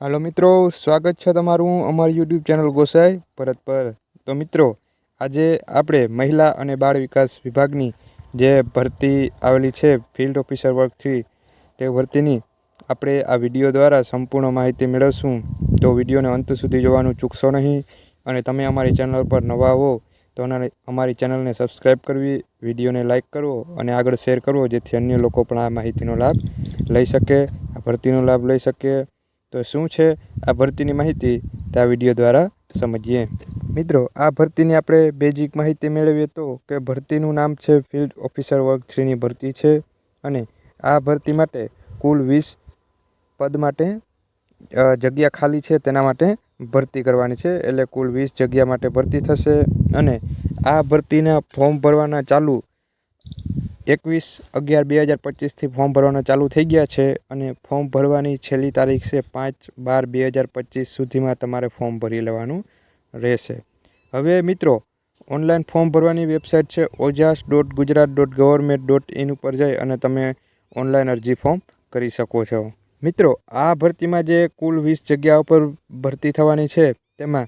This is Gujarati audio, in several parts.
હાલો મિત્રો, સ્વાગત છે તમારું અમારી યુટ્યુબ ચેનલ ગોસાઈ ભરત પર. તો મિત્રો, આજે આપણે મહિલા અને બાળ વિકાસ વિભાગની જે ભરતી આવેલી છે ફિલ્ડ ઓફિસર વર્ક થ્રી તે ભરતીની આપણે આ વીડિયો દ્વારા સંપૂર્ણ માહિતી મેળવશું. તો વિડીયોને અંત સુધી જોવાનું ચૂકશો નહીં અને તમે અમારી ચેનલ પર નવા હો, તો અમારી ચેનલને સબસ્ક્રાઈબ કરવી, વિડીયોને લાઇક કરવો અને આગળ શેર કરવો, જેથી અન્ય લોકો પણ આ માહિતીનો લાભ લઈ શકે, આ ભરતીનો લાભ લઈ શકે. તો શું છે આ ભરતીની માહિતી તે આ વીડિયો દ્વારા સમજીએ. મિત્રો, આ ભરતીની આપણે બેઝિક માહિતી મેળવીએ તો કે ભરતીનું નામ છે ફિલ્ડ ઓફિસર વર્ગ થ્રીની ભરતી છે અને આ ભરતી માટે કુલ વીસ પદ માટે જગ્યા ખાલી છે તેના માટે ભરતી કરવાની છે. એટલે કુલ વીસ જગ્યા માટે ભરતી થશે અને આ ભરતીના ફોર્મ ભરવાના ચાલુ એકવીસ અગિયાર બે હજાર પચીસથી ફોર્મ ભરવાના ચાલુ થઈ ગયા છે અને ફોર્મ ભરવાની છેલ્લી તારીખ છે પાંચ બાર બે હજાર પચીસ સુધીમાં તમારે ફોર્મ ભરી લેવાનું રહેશે. હવે મિત્રો, ઓનલાઈન ફોર્મ ભરવાની વેબસાઇટ છે Ojas dot Gujarat dot government dot in ઉપર જઈ અને તમે ઓનલાઈન અરજી ફોર્મ કરી શકો છો. મિત્રો, આ ભરતીમાં જે કુલ વીસ જગ્યા ઉપર ભરતી થવાની છે, તેમાં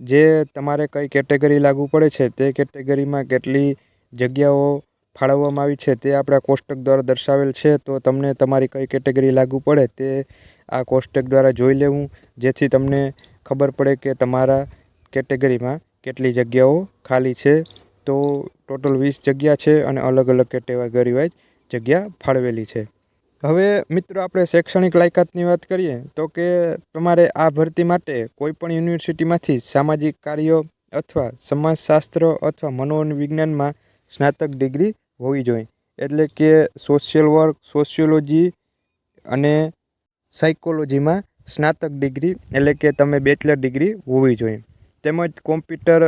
જે તમારે કઈ કેટેગરી લાગુ પડે છે, તે કેટેગરીમાં કેટલી જગ્યાઓ ફાળવવામાં આવી છે તે આપણા કોષ્ટક દ્વારા દર્શાવેલ છે, તો તમને તમારી કઈ કેટેગરી લાગુ પડે તે આ કોષ્ટક દ્વારા જોઈ લેવું, જેથી તમને ખબર પડે કે તમારા કેટેગરીમાં કેટલી જગ્યાઓ ખાલી છે. તો ટોટલ વીસ જગ્યા છે અને અલગ અલગ કેટેગરી વાઇઝ જગ્યા ફાળવેલી છે. હવે મિત્રો આપણે શૈક્ષણિક લાયકાતની વાત કરીએ, તો કે તમારે આ ભરતી માટે કોઈપણ યુનિવર્સિટીમાંથી સામાજિક કાર્યો અથવા સમાજશાસ્ત્ર અથવા મનોવિજ્ઞાનમાં સ્નાતક ડિગ્રી હોવી જોઈએ. એટલે કે સોશિયલ વર્ક સોશિયોલોજી અને સાયકોલોજીમાં સ્નાતક ડિગ્રી એટલે કે તમે બેચલર ડિગ્રી હોવી જોઈએ. તેમજ કોમ્પ્યુટર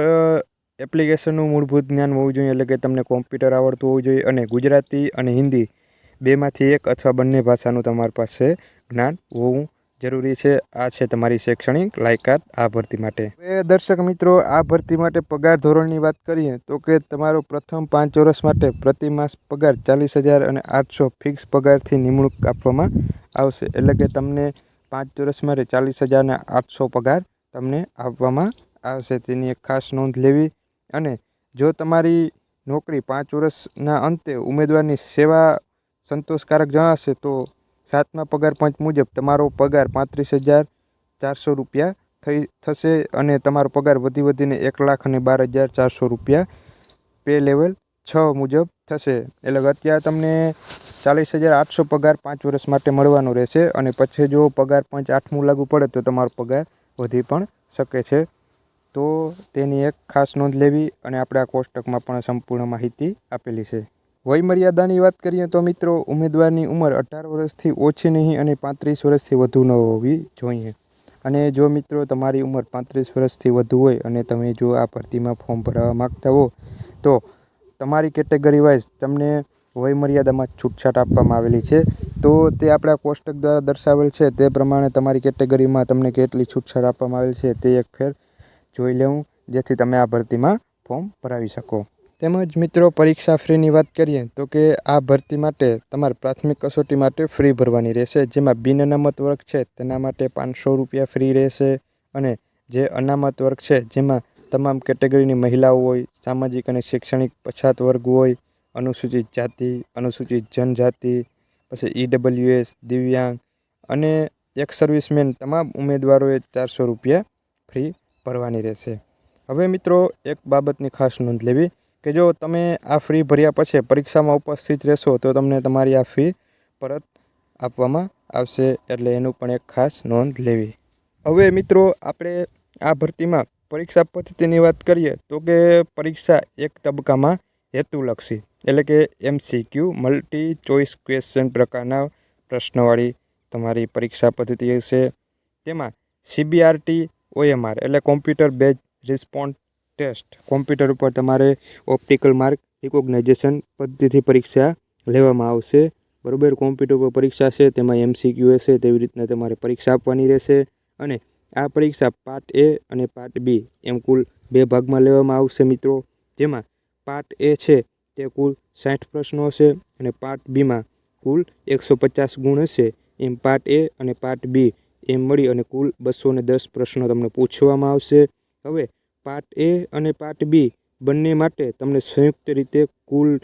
એપ્લિકેશનનું મૂળભૂત જ્ઞાન હોવું જોઈએ એટલે કે તમને કોમ્પ્યુટર આવડતું હોવું જોઈએ અને ગુજરાતી અને હિન્દી બેમાંથી એક અથવા બંને ભાષાનું તમારી પાસે જ્ઞાન હોવું જરૂરી છે. આ છે તમારી શૈક્ષણિક લાયકાત આ ભરતી માટે. હવે દર્શક મિત્રો, આ ભરતી માટે પગાર ધોરણની વાત કરીએ તો કે તમારો પ્રથમ પાંચ વર્ષ માટે પ્રતિ માસ પગાર ચાલીસ હજાર અને આઠસો ફિક્સ પગારથી નિમણૂક આપવામાં આવશે. એટલે કે તમને પાંચ વર્ષ માટે ચાલીસ હજાર અને આઠસો પગાર તમને આપવામાં આવશે. તેની એક ખાસ નોંધ લેવી અને જો તમારી નોકરી પાંચ વર્ષના અંતે ઉમેદવારની સેવા સંતોષકારક જણાશે તો સાતમા પગાર પંચ મુજબ તમારો પગાર પાંત્રીસ હજાર ચારસો રૂપિયા થઈ, થશે અને તમારો પગાર વધી વધીને એક લાખ અને બાર હજાર ચારસો રૂપિયા પે લેવલ છ મુજબ થશે. એટલે અત્યારે તમને ચાલીસ હજાર આઠસો પગાર પાંચ વર્ષ માટે મળવાનો રહેશે અને પછી જો પગાર પંચ આઠમું લાગુ પડે તો તમારો પગાર વધી પણ શકે છે. તો તેની એક ખાસ નોંધ લેવી અને આપણે આ કોષ્ટકમાં પણ સંપૂર્ણ માહિતી આપેલી છે. વયમર્યાદાની વાત કરીએ તો મિત્રો, ઉમેદવારની ઉંમર અઢાર વર્ષથી ઓછી નહીં અને પાંત્રીસ વર્ષથી વધુ ન હોવી જોઈએ. અને જો મિત્રો, તમારી ઉંમર પાંત્રીસ વર્ષથી વધુ હોય અને તમે જો આ ભરતીમાં ફોર્મ ભરાવા માગતા હો, તો તમારી કેટેગરી વાઇઝ તમને વયમર્યાદામાં છૂટછાટ આપવામાં આવેલી છે. તો તે આપણા કોષ્ટક દ્વારા દર્શાવેલ છે. તે પ્રમાણે તમારી કેટેગરીમાં તમને કેટલી છૂટછાટ આપવામાં આવેલ છે તે એક ફેર જોઈ લેવું, જેથી તમે આ ભરતીમાં ફોર્મ ભરાવી શકો. તેમજ મિત્રો, પરીક્ષા ફ્રીની વાત કરીએ તો કે આ ભરતી માટે તમારે પ્રાથમિક કસોટી માટે ફ્રી ભરવાની રહેશે. જેમાં બિન અનામત વર્ગ છે, તેના માટે પાંચસો રૂપિયા ફ્રી રહેશે અને જે અનામત વર્ગ છે, જેમાં તમામ કેટેગરીની મહિલાઓ હોય, સામાજિક અને શૈક્ષણિક પછાત વર્ગ હોય, અનુસૂચિત જાતિ, અનુસૂચિત જનજાતિ, પછી ઈડબ્લ્યુએસ દિવ્યાંગ અને એક સર્વિસમેન તમામ ઉમેદવારોએ ચારસો રૂપિયા ફ્રી ભરવાની રહેશે. હવે મિત્રો, એક બાબતની ખાસ નોંધ લેવી. કે જો તમે આ ફ્રી ભર્યા પછી પરીક્ષામાં ઉપસ્થિત રહેશો, તો તમને તમારી આ ફી પરત આપવામાં આવશે. એટલે એનું પણ એક ખાસ નોંધ લેવી. હવે મિત્રો, આપણે આ ભરતીમાં પરીક્ષા પદ્ધતિની વાત કરીએ, તો કે પરીક્ષા એક તબક્કામાં હેતુલક્ષી, એટલે કે એમસીક્યુ મલ્ટી ચોઇસ ક્વેશ્ચન પ્રકારના પ્રશ્નવાળી તમારી પરીક્ષા પદ્ધતિ હશે. તેમાં સીબીઆરટી ઓએમઆર એટલે computer base response test. Computer ઉપર તમારે ઓપ્ટિકલ માર્ક રિકોગ્નાઇઝેશન પદ્ધતિથી પરીક્ષા લેવામાં આવશે. બરાબર, કોમ્પ્યુટર પર પરીક્ષા છે, તેમાં એમસીક્યુ હશે, તેવી રીતના તમારે પરીક્ષા આપવાની રહેશે. અને આ પરીક્ષા પાર્ટ એ અને પાર્ટ બી એમ કુલ બે ભાગમાં લેવામાં આવશે મિત્રો. જેમાં પાર્ટ એ છે, તે કુલ સાઠ પ્રશ્નો હશે અને પાર્ટ બીમાં કુલ એકસો પચાસ ગુણ હશે. એમ પાર્ટ એ અને પાર્ટ બી એમ મળી અને કુલ બસો દસ પ્રશ્નો તમને પૂછવામાં આવશે. હવે પાર્ટ એ અને પાર્ટ બી બંને માટે તમને સંયુક્ત રીતે કુલ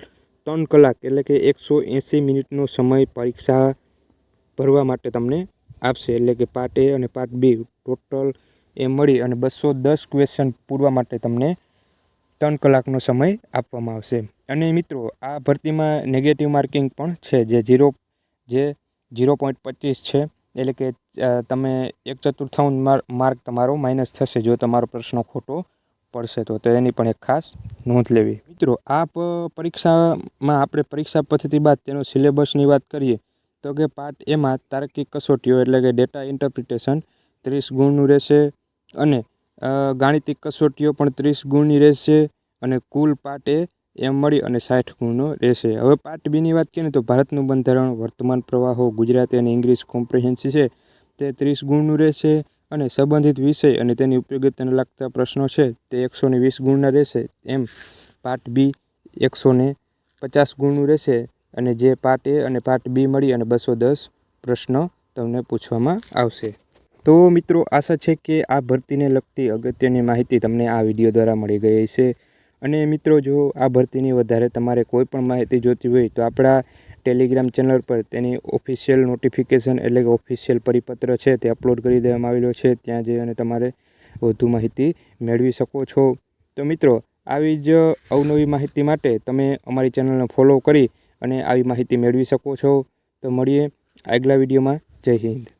ત્રણ કલાક એટલે કે એકસો એંસી મિનિટનો સમય પરીક્ષા ભરવા માટે તમને આપશે. એટલે કે પાર્ટ એ અને પાર્ટ બી ટોટલ એ મળી અને બસો દસ ક્વેશ્ચન પૂરવા માટે તમને ત્રણ કલાકનો સમય આપવામાં આવશે. અને મિત્રો, આ ભરતીમાં નેગેટિવ માર્કિંગ પણ છે, જે ઝીરો જે ઝીરો પોઈન્ટ પચીસ છે. એટલે કે તમે એક ચતુર્થાંશ માર- માર્ક તમારો માઇનસ થશે જો તમારો પ્રશ્ન ખોટો પડશે તો. તો એની પણ એક ખાસ નોંધ લેવી. મિત્રો આ પરીક્ષામાં આપણે પરીક્ષા પદ્ધતિ બાદ તેનો સિલેબસની વાત કરીએ, તો કે પાર્ટ એમાં તાર્કિક કસોટીઓ એટલે કે ડેટા ઇન્ટરપ્રિટેશન ત્રીસ ગુણનું રહેશે અને ગાણિતિક કસોટીઓ પણ ત્રીસ ગુણની રહેશે અને કુલ પાર્ટ એ એમ મળી અને સાઠ ગુણનો રહેશે. હવે પાર્ટ બીની વાત કરીએ તો ભારતનું બંધારણ, વર્તમાન પ્રવાહો, ગુજરાતી અને ઇંગ્લિશ કોમ્પ્રિહેન્સી છે. તે ત્રીસ ગુણનું રહેશે અને સંબંધિત વિષય અને તેની ઉપયોગિતાને લગતા પ્રશ્નો છે. તે એકસો ને વીસ ગુણના રહેશે. એમ પાર્ટ બી એકસો ને પચાસ ગુણનું રહેશે અને જે પાર્ટ એ અને પાર્ટ બી મળી અને બસો દસ પ્રશ્નો તમને પૂછવામાં આવશે. તો મિત્રો, આશા છે કે આ ભરતીને લગતી અગત્યની માહિતી તમને આ વીડિયો દ્વારા મળી ગઈ છે અને મિત્રો, જો આ ભરતીની વધારે તમારે કોઈ પણ માહિતી જોતી હોય તો આપણા ટેલિગ્રામ ચેનલ પર તેની ઓફિશિયલ નોટિફિકેશન એટલે કે ઓફિશિયલ પરિપત્ર છે તે અપલોડ કરી દેવામાં આવેલો છે. ત્યાં જઈ અને તમારે વધુ માહિતી મેળવી શકો છો. તો મિત્રો, આવી જ અવનવી માહિતી માટે તમે અમારી ચેનલને ફોલો કરી અને આવી માહિતી મેળવી શકો છો. તો મળીએ આગલા વિડીયોમાં. જય હિન્દ.